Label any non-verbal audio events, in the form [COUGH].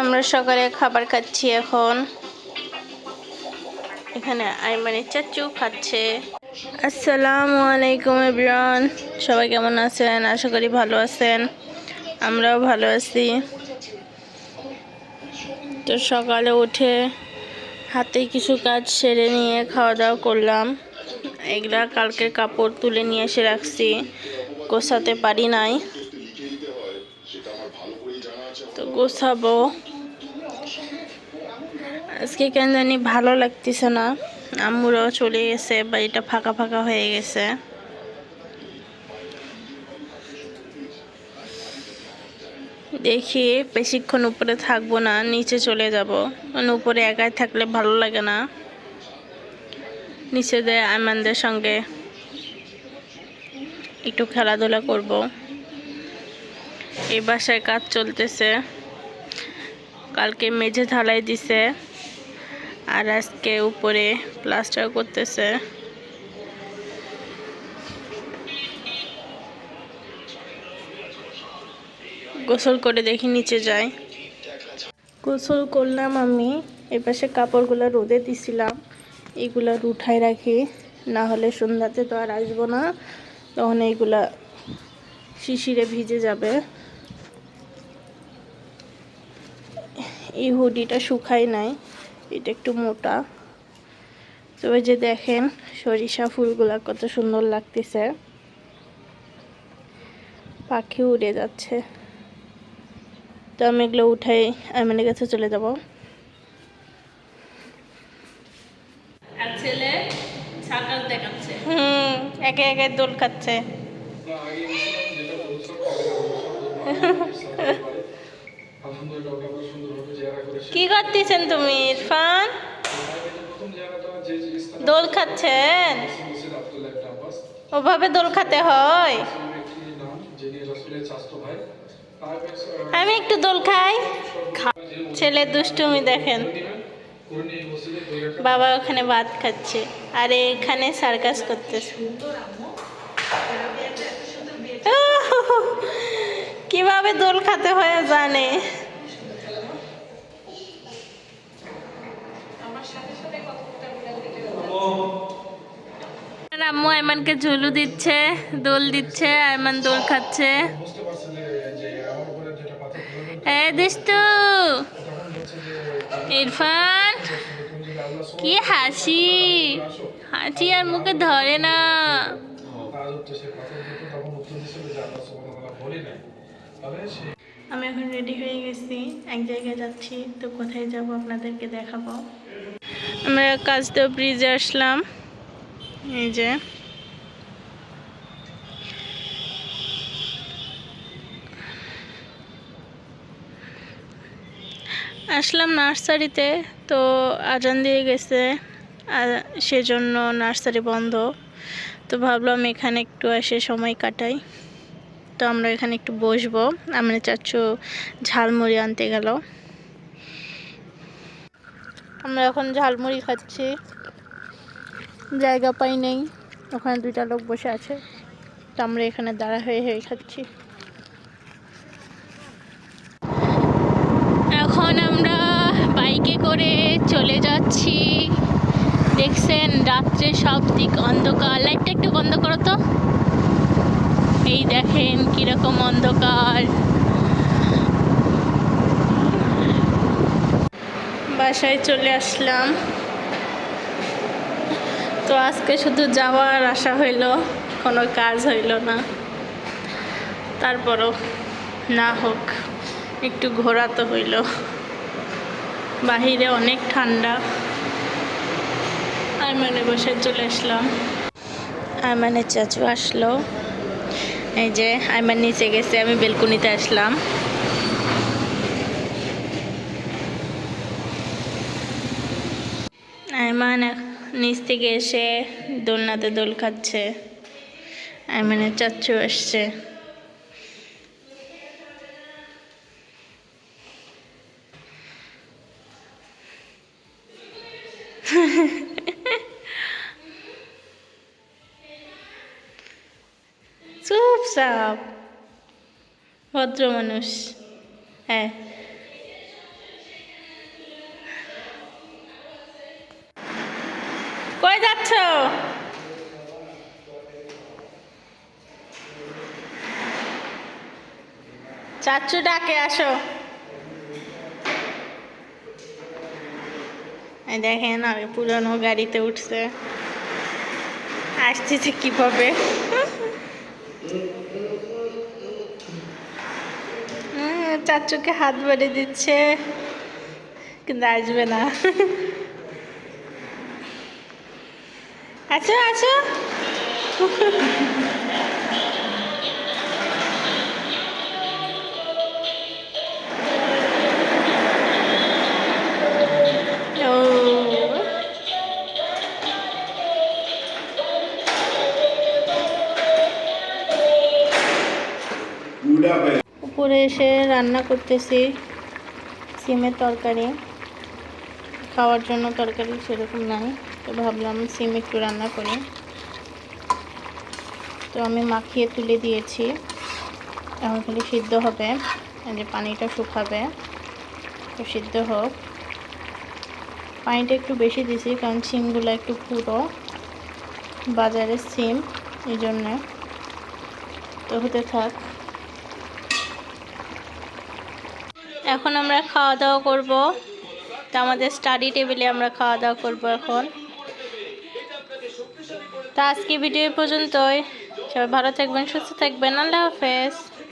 আমরা সকালে খাবার খাচ্ছি এখন। এখানে আইমানের চাচু খাচ্ছে। আসসালামু আলাইকুম এভরিওয়ান, সবাই কেমন আছেন? আশা করি ভালো আছেন। আমরাও ভালো আছি। তো সকালে উঠে হাতে কিছু কাজ সেরে নিয়ে খাওয়া দাওয়া করলাম। এগুলা কালকের কাপড় তুলে নিয়ে এসে রাখছি, গোছাতে পারি নাই। তো গোছাবো। আজকে কেন জানি ভালো লাগতেছে না। আম্মুরাও চলে গেছে বাড়িটা ফাঁকা ফাঁকা হয়ে গেছে। দেখি বেশিক্ষণ উপরে থাকব না, নিচে চলে যাব। মানে উপরে একাই থাকলে ভালো লাগে না। নিচে দেয় আইমানদের সঙ্গে একটু খেলাধুলা করব। এই বাসায় কাজ চলতেছে। কালকে মেঝে ঢালাই দিছে। আর আজকে উপরে প্লাস্টার করতেছে। গোসল করে দেখি নিচে যাই। গোসল করলাম আমি। এপাশে কাপড়গুলো রোদে দিছিলাম। এগুলো উঠাই রাখি। না হলে সন্ধ্যাতে তো আর আসব না। তখন এইগুলা শিশিরে ভিজে যাবে। এই হুডিটা শুকাই নাই এটা একটু মোটা। তো ওই যে দেখেন সরিষা ফুলগুলা কত সুন্দর লাগতেছে। পাখি উড়ে যাচ্ছে। তো আমি এগুলো উঠাই আমিনের কাছে চলে যাব। ছেলে দেখাচ্ছে। হুম একে একে দোল খাচ্ছে। [LAUGHS] [LAUGHS] কি করতেছেন তুমি, ইরফান? দোল খাচ্ছেন? ওভাবে দোল খাতে হয়? আমি একটু দোল খাই। ছেলে দুষ্টুমি দেখেন। বাবা ওখানে ভাত খাচ্ছে। আর এখানে সার্কাস করতেছে। কীভাবে দোল খাতে হয় জানে আর আম্মু আয়মানকে ঝুলু দিচ্ছে দোল দিচ্ছে আয়মান দোল খাচ্ছে। এ যে ইরফান! কি হাসি! হাসি আর মুখে ধরে না। কাজ আমি এখন রেডি হয়ে গেছি এক জায়গায় যাচ্ছি তো কোথায় যাব আপনাদেরকে দেখাবো। আমরা কাজটা ব্রিজে আসলাম। এই যে আসলাম নার্সারিতে, তো আজান দিয়ে গেছে সেজন্য নার্সারি বন্ধ। তো ভাবলাম এখানে একটু এসে সময় কাটাই। তো আমরা এখানে একটু বসবো। আমার চাচ্ছু ঝালমুড়ি আনতে গেল। আমরা এখন ঝালমুড়ি খাচ্ছি। জায়গা পাই নেই। ওখানে দুইটা লোক বসে আছে। তো আমরা এখানে দাঁড়া হয়ে হয়ে খাচ্ছি এখন আমরা বাইকে করে চলে যাচ্ছি। দেখছেন, রাত্রে সব দিক অন্ধকার। লাইটটা একটু বন্ধ করো তো। এই দেখেন কীরকম অন্ধকার। বাসায় চলে আসলাম। তো আজকে শুধু যাওয়ার আশা হইল, কোনো কাজ হইল না। তারপরও না হোক, একটু ঘোরা তো হইল। বাহিরে অনেক ঠান্ডা। আইমানে বসে চলে আসলাম। আইমানের চাচু আসলো। এই যে আইমান নিচে গেছে, আমি বেলকুনিতে আসলাম। আইমান এখ- নিচ থেকে এসে দোলনাতে দোল খাচ্ছে। আইমানের চাচু আসছে। [LAUGHS] চুপচাপ। ভদ্র মানুষ হ্যাঁ। কই যাচ্ছ? চাচু ডাকে আসো। দেখেন আমি পুরনো গাড়িতে উঠছে। আসতেছে কীভাবে। চাচুকে হাত বাড়ি দিচ্ছে, কিন্তু আসবে না। আচ্ছা আচ্ছা। উপরে এসে রান্না করতেছি, সিমের তরকারি। খাওয়ার জন্য তরকারি সেরকম নাই, তো ভাবলাম সিম একটু রান্না করি। তো আমি মাখিয়ে তুলে দিয়েছি। এখন খালি সিদ্ধ হবে যে পানিটা শুকাবে, তো সিদ্ধ হোক। পানিটা একটু বেশি দিছি, কারণ সিমগুলো একটু পুরো বাজারের সিম, এই জন্যে। তো হতে থাক। এখন আমরা খাওয়া দাওয়া করব। তা আমাদের স্টাডি টেবিলে আমরা খাওয়া দাওয়া করব এখন। তা আজকে ভিডিও পর্যন্তই। সবাই ভালো থাকবেন, সুস্থ থাকবেন। আল্লাহ হাফেজ।